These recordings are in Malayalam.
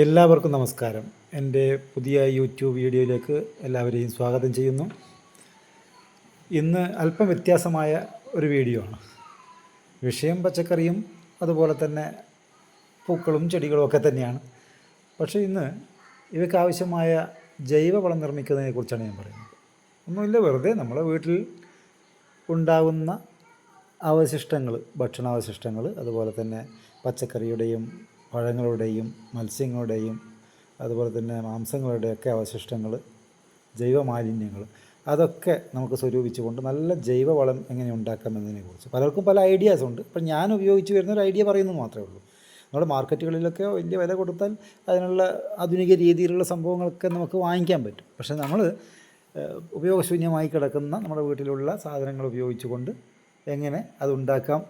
എല്ലാവർക്കും നമസ്കാരം. എന്റെ പുതിയ യൂട്യൂബ് വീഡിയോയിലേക്ക് എല്ലാവരെയും സ്വാഗതം ചെയ്യുന്നു. ഇന്ന് അല്പം വ്യത്യാസമായ ഒരു വീഡിയോ ആണ്. വിഷയം പച്ചക്കറിയും അതുപോലെ തന്നെ പൂക്കളും ചെടികളും ഒക്കെ തന്നെയാണ്. പക്ഷേ ഇന്ന് ഇവയ്ക്ക് ആവശ്യമായ ജൈവവളം നിർമ്മിക്കുന്നതിനെ കുറിച്ചാണ് ഞാൻ പറയുന്നത്. ഒന്നുമില്ല വെറുതെ നമ്മളെ വീട്ടിൽ ഉണ്ടാകുന്ന അവശിഷ്ടങ്ങൾ ഭക്ഷണാവശിഷ്ടങ്ങൾ അതുപോലെ തന്നെ പച്ചക്കറിയുടെയും പഴങ്ങളുടെയും മത്സ്യങ്ങളുടെയും അതുപോലെ തന്നെ മാംസങ്ങളുടെയൊക്കെ അവശിഷ്ടങ്ങൾ ജൈവമാലിന്യങ്ങൾ അതൊക്കെ നമുക്ക് സ്വരൂപിച്ചുകൊണ്ട് നല്ല ജൈവവളം എങ്ങനെ ഉണ്ടാക്കാം എന്നതിനെക്കുറിച്ച് പലർക്കും പല ഐഡിയാസ് ഉണ്ട് ഇപ്പം ഞാൻ ഉപയോഗിച്ച് വരുന്ന ഒരു ഐഡിയ പറയുന്നു മാത്രമേ ഉള്ളൂ. നമ്മുടെ മാർക്കറ്റുകളിലൊക്കെ വലിയ വില കൊടുത്താൽ അതിനുള്ള ആധുനിക രീതിയിലുള്ള സംഭവങ്ങളൊക്കെ നമുക്ക് വാങ്ങിക്കാൻ പറ്റും. പക്ഷേ നമ്മൾ ഉപയോഗശൂന്യമായി കിടക്കുന്ന നമ്മുടെ വീട്ടിലുള്ള സാധനങ്ങൾ ഉപയോഗിച്ചുകൊണ്ട് എങ്ങനെ അതുണ്ടാക്കാം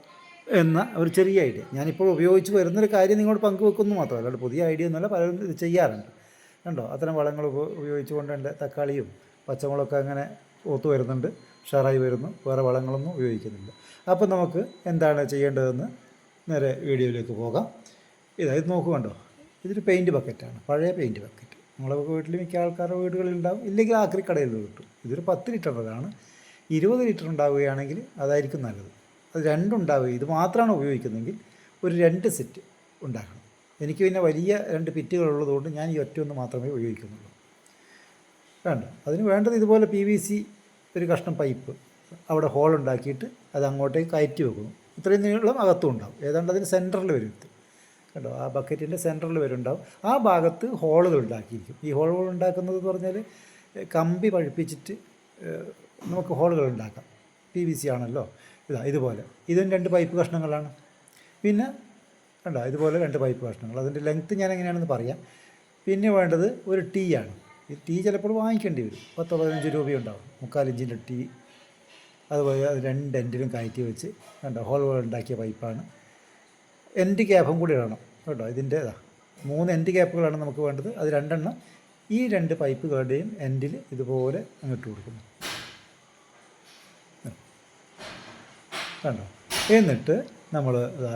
എന്ന ഒരു ചെറിയ ഐഡിയ. ഞാനിപ്പോൾ ഉപയോഗിച്ച് വരുന്നൊരു കാര്യം നിങ്ങളോട് പങ്കുവെക്കുന്നു മാത്രമല്ല. അല്ലാണ്ട് പുതിയ ഐഡിയ ഒന്നുമല്ല. പലരും ഇത് ചെയ്യാറുണ്ട്. കണ്ടോ? അത്തരം വളങ്ങൾ ഉപ- ഉപയോഗിച്ചുകൊണ്ട് എന്റെ തക്കാളിയും പച്ചമുളകൊക്കെ അങ്ങനെ ഒത്തു വരുന്നുണ്ട്. ഉഷാറായി വരുന്നു. വേറെ വളങ്ങളൊന്നും ഉപയോഗിക്കുന്നുണ്ട് അപ്പോൾ നമുക്ക് എന്താണ് ചെയ്യേണ്ടതെന്ന് നേരെ വീഡിയോയിലേക്ക് പോകാം. ഇതാ ഇത് നോക്കൂ കണ്ടോ? ഇതൊരു പെയിന്റ് ബക്കറ്റാണ് പഴയ പെയിന്റ് ബക്കറ്റ് നമ്മളൊക്കെ വീട്ടിൽ മിക്ക ആൾക്കാരുടെ വീടുകളിൽ ഉണ്ടാവും ഇല്ലെങ്കിൽ ആക്രി കടയിൽ കിട്ടും. ഇതൊരു പത്ത് ലിറ്ററിലാണ് ഇരുപത് ലിറ്റർ ഉണ്ടാവുകയാണെങ്കിൽ അതായിരിക്കും നല്ലത്. അത് രണ്ടുണ്ടാവുക. ഇത് മാത്രമാണ് ഉപയോഗിക്കുന്നതെങ്കിൽ ഒരു രണ്ട് സെറ്റ് ഉണ്ടാക്കണം. എനിക്ക് പിന്നെ വലിയ രണ്ട് പിറ്റുകളുള്ളതുകൊണ്ട് ഞാൻ ഈ ഒറ്റ ഒന്ന് മാത്രമേ ഉപയോഗിക്കുന്നുള്ളൂ. വേണ്ട. അതിന് വേണ്ടത് ഇതുപോലെ പി വി സി ഒരു കഷ്ണം പൈപ്പ് അവിടെ ഹോൾ ഉണ്ടാക്കിയിട്ട് അത് അങ്ങോട്ടേക്ക് കയറ്റി വെക്കുന്നു. ഇത്രയും നീളം അകത്തും ഉണ്ടാവും. ഏതാണ്ട് അതിന് സെന്ററിൽ വരും കേട്ടോ ആ ബക്കറ്റിന്റെ സെന്ററിൽ വരുന്നുണ്ടാവും. ആ ഭാഗത്ത് ഹോളുകൾ ഉണ്ടാക്കിയിരിക്കും. ഈ ഹോളുകൾ ഉണ്ടാക്കുന്നത് എന്ന് പറഞ്ഞാൽ കമ്പി പഴിപ്പിച്ചിട്ട് നമുക്ക് ഹോളുകൾ ഉണ്ടാക്കാം. പി വി സി ആണല്ലോ. ഇതാ ഇതുപോലെ. ഇതും രണ്ട് പൈപ്പ് കഷ്ണങ്ങളാണ്. പിന്നെ കണ്ടോ ഇതുപോലെ രണ്ട് പൈപ്പ് കഷ്ണങ്ങൾ. അതിന്റെ ലെങ്ത്ത് ഞാൻ എങ്ങനെയാണെന്ന് പറയാം. പിന്നെ വേണ്ടത് ഒരു ടീ ആണ്. ഈ ടീ ചിലപ്പോൾ വാങ്ങിക്കേണ്ടി വരും. പത്തോ പതിനഞ്ച് രൂപയുണ്ടാവും മുക്കാലിഞ്ചിന്റെ ടീ അതുപോലെ അത് രണ്ട് എൻഡിലും കയറ്റി വെച്ച് കണ്ടോ ഹോൾ ഉണ്ടാക്കിയ പൈപ്പാണ് എൻഡ് ക്യാപ്പും കൂടി ഇടണം. കേട്ടോ ഇതിന്റെ ഇതാ മൂന്ന് എൻഡ് ക്യാപ്പുകളാണ് നമുക്ക് വേണ്ടത്. അത് രണ്ടെണ്ണം ഈ രണ്ട് പൈപ്പുകളുടെയും എൻഡിൽ ഇതുപോലെ അങ്ങോട്ട് കൊടുക്കുന്നു. കണ്ടോ? എന്നിട്ട് നമ്മൾ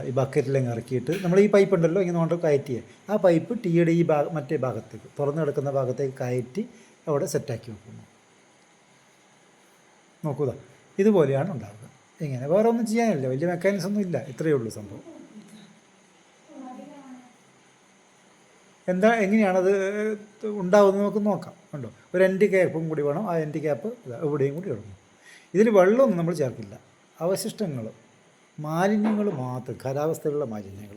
ഈ ബക്കറ്റിലങ്ങ് ഇറക്കിയിട്ട് നമ്മൾ ഈ പൈപ്പ് ഉണ്ടല്ലോ ഇങ്ങനെ കൊണ്ട് കയറ്റിയേ. ആ പൈപ്പ് ടീയുടെ ഈ ഭാഗം മറ്റേ ഭാഗത്തേക്ക് തുറന്നു കിടക്കുന്ന ഭാഗത്തേക്ക് കയറ്റി അവിടെ സെറ്റാക്കി വെക്കുന്നു. നോക്കുക ഇതുപോലെയാണ് ഉണ്ടാവുക. ഇങ്ങനെ വേറെ ഒന്നും ചെയ്യാനില്ല വലിയ മെക്കാനിസം ഒന്നും ഇല്ല ഇത്രയേ ഉള്ളൂ സംഭവം. എന്താ എങ്ങനെയാണത് ഉണ്ടാവുന്നത് നമുക്ക് നോക്കാം. കണ്ടോ? ഒരു എൻഡ് ക്യാപ്പും കൂടി വേണം ആ എൻഡ് ക്യാപ്പ് എവിടെയും കൂടി ഇടണം ഇതിൽ വെള്ളമൊന്നും നമ്മൾ ചേർക്കില്ല. അവശിഷ്ടങ്ങൾ മാലിന്യങ്ങൾ മാത്രം കാലാവസ്ഥയിലുള്ള മാലിന്യങ്ങൾ.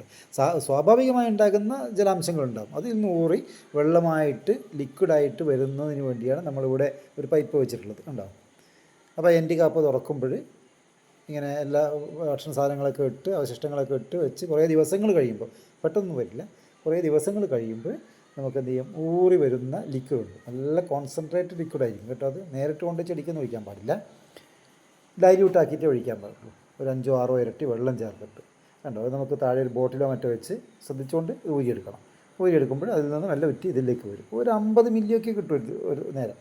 സ്വാഭാവികമായി ഉണ്ടാകുന്ന ജലാംശങ്ങളുണ്ടാകും അതിൽ നിന്ന് ഊറി വെള്ളമായിട്ട് ലിക്വിഡായിട്ട് വരുന്നതിന് വേണ്ടിയാണ് നമ്മളിവിടെ ഒരു പൈപ്പ് വെച്ചിട്ടുള്ളത്. ഉണ്ടാവും അപ്പോൾ എന്റെ കാപ്പ് തുറക്കുമ്പോൾ ഇങ്ങനെ എല്ലാ ഭക്ഷണ സാധനങ്ങളൊക്കെ ഇട്ട് അവശിഷ്ടങ്ങളൊക്കെ ഇട്ട് വെച്ച് കുറേ ദിവസങ്ങൾ കഴിയുമ്പോൾ പെട്ടെന്ന് വരില്ല. കുറേ ദിവസങ്ങൾ കഴിയുമ്പോൾ നമുക്ക് എന്ത് ചെയ്യും? ഊറി വരുന്ന ലിക്വിഡ് ഉണ്ട്. നല്ല കോൺസെൻട്രേറ്റഡ് ലിക്വിഡ് ആയിരിക്കും. കേട്ടോ? അത് നേരിട്ട് കൊണ്ട് ചെടിക്കൊന്നും ഒഴിക്കാൻ പാടില്ല. ഡൈല്യൂട്ട് ആക്കിയിട്ട് ഒഴിക്കാൻ പാടുള്ളൂ ഒരു അഞ്ചോ ആറോ ഇരട്ടി വെള്ളം ചേർത്തിട്ട്. കണ്ടോ? അത് നമുക്ക് താഴെ ഒരു ബോട്ടിലോ മറ്റോ വെച്ച് ശ്രദ്ധിച്ചുകൊണ്ട് ഊരിയെടുക്കണം. ഊരിയെടുക്കുമ്പോൾ അതിൽ നിന്ന് നല്ല ഉറ്റി ഇതിലേക്ക് വരും. ഒരു അമ്പത് മില്ലിയൊക്കെ കിട്ടും ഒരു നേരം.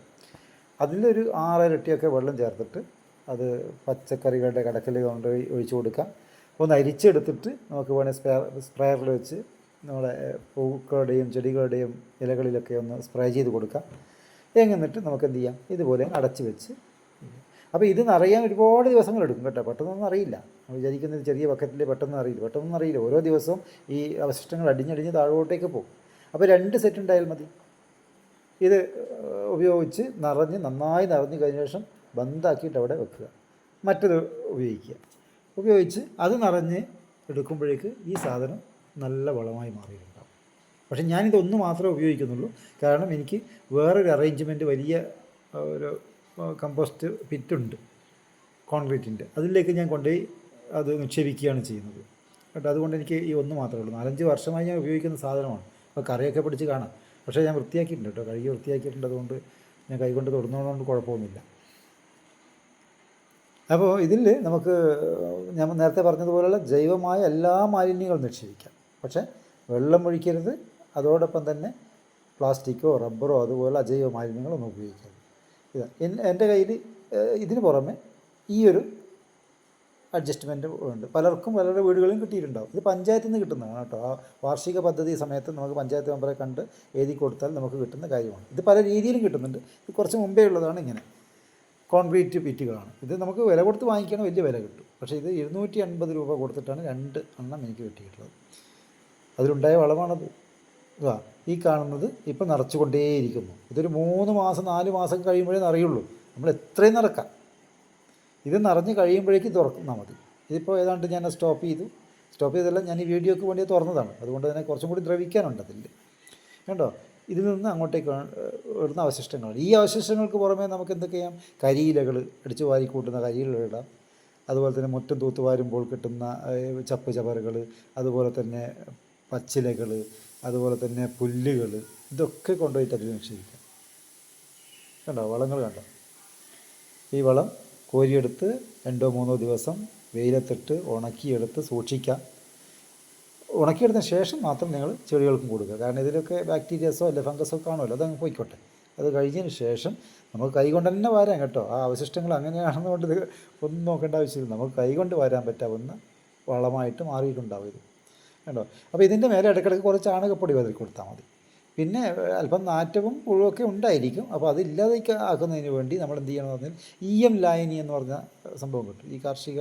അതിലൊരു ആറ് ഇരട്ടിയൊക്കെ വെള്ളം ചേർത്തിട്ട് അത് പച്ചക്കറികളുടെ കടക്കൽ കൊണ്ട് ഒഴിച്ചു കൊടുക്കാം. ഒന്ന് അരിച്ചെടുത്തിട്ട് നമുക്ക് വേണേൽ സ്പ്രേ സ്പ്രേയറിൽ വെച്ച് നമ്മുടെ പൂക്കളുടെയും ചെടികളുടെയും ഇലകളിലൊക്കെ ഒന്ന് സ്പ്രേ ചെയ്ത് കൊടുക്കാം. എന്നിട്ട് നമുക്ക് എന്ത് ചെയ്യാം? ഇതുപോലെ അടച്ച് വെച്ച് അപ്പോൾ ഇത് നിറയാൻ ഒരുപാട് ദിവസങ്ങൾ എടുക്കും കേട്ടോ. പെട്ടെന്നൊന്നും അറിയില്ല. നമ്മൾ വിചാരിക്കുന്നത് ചെറിയ ബക്കറ്റിൽ പെട്ടെന്ന് അറിയില്ല. പെട്ടെന്നൊന്നും അറിയില്ല. ഓരോ ദിവസവും ഈ അവശിഷ്ടങ്ങൾ അടിഞ്ഞടിഞ്ഞ് താഴോട്ടേക്ക് പോകും. അപ്പോൾ രണ്ട് സെറ്റ് ഉണ്ടായാൽ മതി. ഇത് ഉപയോഗിച്ച് നിറഞ്ഞ് നന്നായി നിറഞ്ഞ് കഴിഞ്ഞ ശേഷം ബന്ധാക്കിയിട്ട് അവിടെ വെക്കുക. മറ്റത് ഉപയോഗിക്കുക. ഉപയോഗിച്ച് അത് നിറഞ്ഞ് എടുക്കുമ്പോഴേക്ക് ഈ സാധനം നല്ല വളമായി മാറിയിട്ടുണ്ടാവും. പക്ഷേ ഞാനിതൊന്ന് മാത്രമേ ഉപയോഗിക്കുന്നുള്ളൂ. കാരണം എനിക്ക് വേറൊരു അറേഞ്ച്മെന്റ് വലിയ ഒരു കമ്പോസ്റ്റ് പിറ്റുണ്ട് കോൺക്രീറ്റിന്റെ. അതിലേക്ക് ഞാൻ കൊണ്ടുപോയി അത് നിക്ഷേപിക്കുകയാണ് ചെയ്യുന്നത്. കേട്ടോ അതുകൊണ്ട് എനിക്ക് ഈ ഒന്ന് മാത്രമേ ഉള്ളൂ. നാലഞ്ച് വർഷമായി ഞാൻ ഉപയോഗിക്കുന്ന സാധനമാണ്. അപ്പോൾ കറിയൊക്കെ പിടിച്ച് കാണാം. പക്ഷേ ഞാൻ വൃത്തിയാക്കിയിട്ടുണ്ട് കേട്ടോ. കഴുകി വൃത്തിയാക്കിയിട്ടുണ്ട്. അതുകൊണ്ട് ഞാൻ കൈകൊണ്ട് തൊടുന്നതുകൊണ്ട് കുഴപ്പമൊന്നുമില്ല. അപ്പോൾ ഇതിൽ നമുക്ക് ഞാൻ നേരത്തെ പറഞ്ഞതുപോലെയുള്ള ജൈവമായ എല്ലാ മാലിന്യങ്ങളും നിക്ഷേപിക്കാം. പക്ഷേ വെള്ളം ഒഴിക്കരുത്. അതോടൊപ്പം തന്നെ പ്ലാസ്റ്റിക്കോ റബ്ബറോ അതുപോലെ അജൈവ മാലിന്യങ്ങളൊന്നും ഉപയോഗിക്കരുത്. ഇത്. എന്റെ കയ്യിൽ ഇതിന് പുറമെ ഈ ഒരു അഡ്ജസ്റ്റ്മെന്റ് ഉണ്ട്. പലർക്കും പലരുടെ വീടുകളിലും കിട്ടിയിട്ടുണ്ടാവും. ഇത് പഞ്ചായത്തിൽ നിന്ന് കിട്ടുന്നതാണ് കേട്ടോ. ആ വാർഷിക പദ്ധതി സമയത്ത് നമുക്ക് പഞ്ചായത്ത് മെമ്പറെ കണ്ട് എഴുതി കൊടുത്താൽ നമുക്ക് കിട്ടുന്ന കാര്യമാണ്. ഇത് പല രീതിയിലും കിട്ടുന്നുണ്ട്. ഇത് കുറച്ച് മുമ്പേ ഉള്ളതാണ് ഇങ്ങനെ. കോൺക്രീറ്റ് പിറ്റുകളാണ്. ഇത് നമുക്ക് വില കൊടുത്ത് വാങ്ങിക്കണം വലിയ വില കിട്ടും. പക്ഷേ ഇത് ഇരുന്നൂറ്റി അൻപത് രൂപ കൊടുത്തിട്ടാണ് രണ്ട് എണ്ണം എനിക്ക് കിട്ടിയിട്ടുള്ളത്. അതിലുണ്ടായ വളമാണത്. ഈ കാണുന്നത് ഇപ്പം നിറച്ചുകൊണ്ടേയിരിക്കുന്നു. ഇതൊരു മൂന്ന് മാസം നാല് മാസം കഴിയുമ്പോഴേ നിറയുള്ളൂ. നമ്മൾ എത്രയും നിറക്കാം. ഇത് നിറഞ്ഞ് കഴിയുമ്പോഴേക്കും തുറന്നാൽ മതി. ഇതിപ്പോൾ ഏതാണ്ട് ഞാൻ സ്റ്റോപ്പ് ചെയ്തു. സ്റ്റോപ്പ് ചെയ്തല്ല ഞാൻ ഈ വീഡിയോക്ക് വേണ്ടി തുറന്നതാണ്. അതുകൊണ്ട് തന്നെ കുറച്ചും കൂടി ദ്രവിക്കാനുണ്ട് അതിൽ കണ്ടോ? ഇതിൽ നിന്ന് അങ്ങോട്ടേക്ക് വരുന്ന അവശിഷ്ടങ്ങൾ. ഈ അവശിഷ്ടങ്ങൾക്ക് പുറമേ നമുക്ക് എന്തൊക്കെ ചെയ്യാം? കരിയിലകൾ അടിച്ചു വാരി കൂട്ടുന്ന കരിയിലകൾ ഇടാം. അതുപോലെ തന്നെ മുറ്റം തൂത്ത് വാരുമ്പോൾ കിട്ടുന്ന ചപ്പ് ചവറുകൾ. അതുപോലെ തന്നെ പച്ചിലകൾ അതുപോലെ തന്നെ പുല്ലുകൾ ഇതൊക്കെ കൊണ്ടുപോയിട്ട് അതിൽ നിക്ഷേപിക്കാം കണ്ടോ? വളങ്ങൾ കണ്ടോ? ഈ വളം കോരിയെടുത്ത് രണ്ടോ മൂന്നോ ദിവസം വെയിലത്തിട്ട് ഉണക്കിയെടുത്ത് സൂക്ഷിക്കാം. ഉണക്കിയെടുത്ത ശേഷം മാത്രം നിങ്ങൾ ചെടികൾക്കും കൊടുക്കുക. കാരണം ഇതിലൊക്കെ ബാക്ടീരിയസോ അല്ലെ ഫംഗസോ കാണുമല്ലോ അതങ്ങ് പോയിക്കോട്ടെ. അത് കഴിഞ്ഞതിന് ശേഷം നമുക്ക് കൈകൊണ്ട് തന്നെ വരാം കേട്ടോ. ആ അവശിഷ്ടങ്ങൾ അങ്ങനെയാണെന്നുകൊണ്ട് ഇത് ഒന്നും നോക്കേണ്ട ആവശ്യമില്ല. നമുക്ക് കൈകൊണ്ട് വരാൻ പറ്റാവുന്ന വളമായിട്ട് മാറിയിട്ടുണ്ടാവും ഇത്. കേട്ടോ അപ്പോൾ ഇതിന്റെ മേലെ ഇടയ്ക്കിടയ്ക്ക് കുറച്ച് ചാണകപ്പൊടി വതിൽ കൊടുത്താൽ മതി. പിന്നെ അല്പം നാറ്റവും പുഴുവൊക്കെ ഉണ്ടായിരിക്കും. അപ്പോൾ അതില്ലാതെ ആക്കുന്നതിന് വേണ്ടി നമ്മൾ എന്ത് ചെയ്യണമെന്ന് പറഞ്ഞാൽ ഇ എം ലായനി എന്ന് പറഞ്ഞ സംഭവം കിട്ടും. ഈ കാർഷിക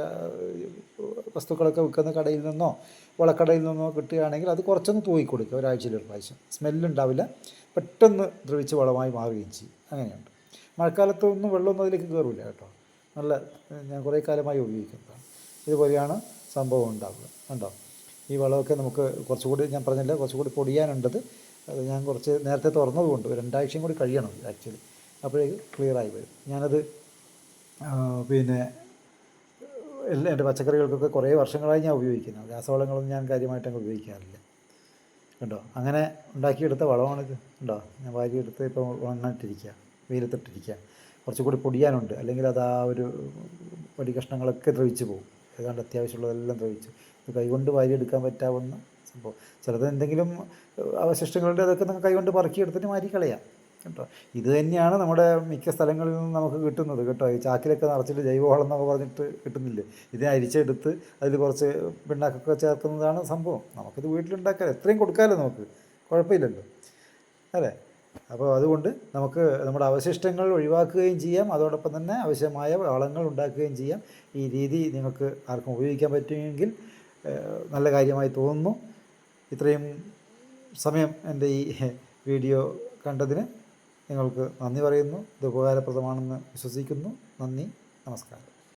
വസ്തുക്കളൊക്കെ വിൽക്കുന്ന കടയിൽ നിന്നോ വളക്കടയിൽ നിന്നോ കിട്ടുകയാണെങ്കിൽ അത് കുറച്ചൊന്ന് തൂയി കൊടുക്കുക ഒരാഴ്ചയിൽ ഒരു പ്രാവശ്യം. സ്മെല്ലുണ്ടാവില്ല പെട്ടെന്ന് ദ്രവിച്ച് വളമായി മാറുകയും ചെയ്യും. അങ്ങനെയുണ്ട്. മഴക്കാലത്തൊന്നും വെള്ളമൊന്നും അതിലേക്ക് കയറില്ല കേട്ടോ. നല്ല ഞാൻ കുറേ കാലമായി ഉപയോഗിക്കുന്നതാണ്. ഇതുപോലെയാണ് സംഭവം ഉണ്ടാവുക. കണ്ടോ? ഈ വളമൊക്കെ നമുക്ക് കുറച്ചുകൂടി ഞാൻ പറഞ്ഞില്ല കുറച്ചുകൂടി പൊടിയാനുണ്ടത്. അത് ഞാൻ കുറച്ച് നേരത്തെ തുറന്നതുകൊണ്ട് രണ്ടാഴ്ചയും കൂടി കഴിയണം ആക്ച്വലി. അപ്പോഴേക്ക് ക്ലിയറായി വരും. ഞാനത് പിന്നെ എല്ലാ എന്റെ പച്ചക്കറികൾക്കൊക്കെ കുറേ വർഷങ്ങളായി ഞാൻ ഉപയോഗിക്കുന്നത് രാസവളങ്ങളൊന്നും ഞാൻ കാര്യമായിട്ട് അങ്ങ് ഉപയോഗിക്കാറില്ല. കണ്ടോ? അങ്ങനെ ഉണ്ടാക്കിയെടുത്ത വളമാണിത്. ഉണ്ടോ ഞാൻ വാരിയെടുത്ത് ഇപ്പോൾ ഉണങ്ങിട്ടിരിക്കുക വെയിലത്തിട്ടിരിക്കുക. കുറച്ചുകൂടി പൊടിയാനുണ്ട്. അല്ലെങ്കിൽ അത് ആ ഒരു പൊടി കഷ്ണങ്ങളൊക്കെ ദ്രവിച്ച് പോകും. ഏതാണ്ട് അത്യാവശ്യമുള്ളതെല്ലാം ദ്രവിച്ചു ഇത് കൈകൊണ്ട് വാരിയെടുക്കാൻ പറ്റാവുന്ന സംഭവം. ചിലത് എന്തെങ്കിലും അവശിഷ്ടങ്ങളുണ്ട് അതൊക്കെ നമുക്ക് കൈകൊണ്ട് പറക്കിയെടുത്തിട്ട് മാറ്റി കളയാം കേട്ടോ. ഇത് തന്നെയാണ് നമ്മുടെ മിക്ക സ്ഥലങ്ങളിൽ നിന്നും നമുക്ക് കിട്ടുന്നത് കേട്ടോ. ഈ ചാക്കിലൊക്കെ നിറച്ചിട്ട് ജൈവവളം എന്നൊക്കെ പറഞ്ഞിട്ട് കിട്ടുന്നില്ലേ? ഇതിനെ അരിച്ചെടുത്ത് അതിൽ കുറച്ച് പിണ്ണാക്കൊക്കെ ചേർക്കുന്നതാണ് സംഭവം. നമുക്കിത് വീട്ടിലുണ്ടാക്കാം എത്രയും കൊടുക്കാമല്ലോ നമുക്ക്. കുഴപ്പമില്ലല്ലോ. അല്ലേ? അപ്പോൾ അതുകൊണ്ട് നമുക്ക് നമ്മുടെ അവശിഷ്ടങ്ങൾ ഒഴിവാക്കുകയും ചെയ്യാം. അതോടൊപ്പം തന്നെ ആവശ്യമായ വളങ്ങൾ ഉണ്ടാക്കുകയും ചെയ്യാം. ഈ രീതി നിങ്ങൾക്ക് ആർക്കും ഉപയോഗിക്കാൻ പറ്റുമെങ്കിൽ നല്ല കാര്യമായി തോന്നുന്നു. ഇത്രയും സമയം എന്റെ ഈ വീഡിയോ കണ്ടതിന് നിങ്ങൾക്ക് നന്ദി പറയുന്നു. ഇത് ഉപകാരപ്രദമാണെന്ന് വിശ്വസിക്കുന്നു. നന്ദി. നമസ്കാരം.